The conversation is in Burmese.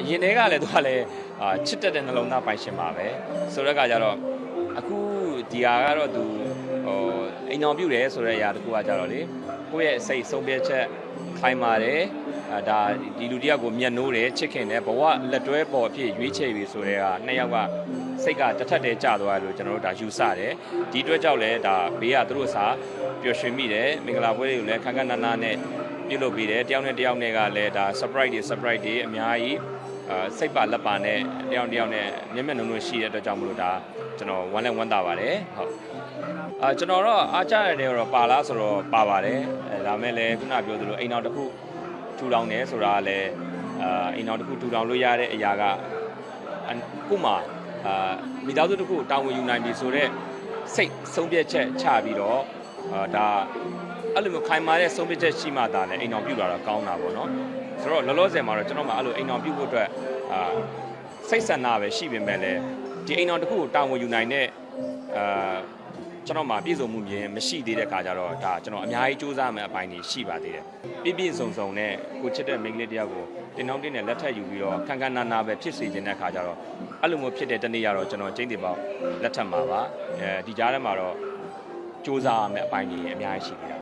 အရင်တည်းကလည်းသူကလည်းအာချစ်တတ်တဲ့နှလုံးသားပိုင်ရှင်ပါပဲဆိုတော့ကကြတော့အခုဒီဟာကတော့သူဟိုအိမ်အောင်ပြုတ်တယ်ဆိုတဲ့အရာတစ်ခုကကြတော့လေကိုယ့်ရဲ့စိတ်ဆုံးဖြတ်ချက်ခိုင်းပါတယ်အာဒါဒီလူတယောက်ကိုမျက်နှိုးတယ်ချစ်ခင်တယ်ဘဝလက်တွဲပေါ်အဖြစ်ရွေးချယ်ပြီဆိုတဲ့ကနှစ်ယောက်ကစိတ်ကတစ်ထက်တည်းကြာသွားတယ်လို့ကျွန်တော်တို့ဒါယူဆတယ်ဒီအတွက်ကြောင့်လည်းဒါဘေးကသူတို့စာပျော်ရွှင်မိတယ်မင်္ဂလာပွဲတွေကိုလည်းခန်းခန်းနားနားနဲ့ ပြုလုပ်ပေးတယ်တယောက်နဲ့တယောက်နဲ့ကလည်းဒါ surprise တွေ surprise တွေအများကြီးအာစိတ်ပါလက်ပါနဲ့တယောက်တစ်ယောက်နဲ့မျက်မျက်နှုံနှုံရှိတဲ့အတွက်ကြောင့်မလို့ဒါကျွန်တော်ဝမ်းလဲဝမ်းသာပါတယ်ဟုတ်အာကျွန်တော်တော့အားကြရတယ်တော့ပါလားဆိုတော့ပါပါတယ်အဲဒါမဲ့လည်းခုနပြောသလိုအိမ်တော်တစ်ခုထူထောင်တယ်ဆိုတာကလည်းအာအိမ်တော်တစ်ခုထူထောင်လို့ရတဲ့အရာကအန်ခုမှအာမိသားစုတစ်ခုတာဝန်ယူနိုင်ပြီဆိုတော့စိတ်ဆုံးဖြတ်ချက်ချပြီးတော့ အာဒါအဲ့လိုမျိုးခိုင်မာတဲ့ဆုံးဖြတ်ချက်ရှိမှသာလည်းအိမ်တော်ပြုလာတော့ကောင်းတာပေါ့နော်ဆိုတော့လောလောဆယ်မှာတော့ကျွန်တော်မှအဲ့လိုအိမ်တော်ပြုဖို့အတွက်အာစိတ်ဆန္ဒပဲရှိပေမဲ့လည်းဒီအိမ်တော်တစ်ခုကိုတာဝန်ယူနိုင်တဲ့အာကျွန်တော်မှပြည့်စုံမှုမြင်မရှိသေးတဲ့ခါကျတော့ဒါကျွန်တော်အများကြီးစူးစမ်းမယ့်အပိုင်းတွေရှိပါသေးတယ်ပြည့်ပြည့်စုံစုံနဲ့ကိုချစ်တဲ့မိန်းကလေးတယောက်ကိုတင်နှောင်းတင်းနဲ့လက်ထပ်ယူပြီးတော့ခန်းခန်းနာနာပဲဖြစ်စေခြင်းတဲ့ခါကျတော့အဲ့လိုမျိုးဖြစ်တဲ့တနေ့ကတော့ကျွန်တော်ကျင်းတင်ပေါက်လက်ထပ်မှာပါအဲဒီကြားထဲမှာတော့ စူးစမ်းမယ့်အပိုင်းတွေအများကြီးရှိသေးတာ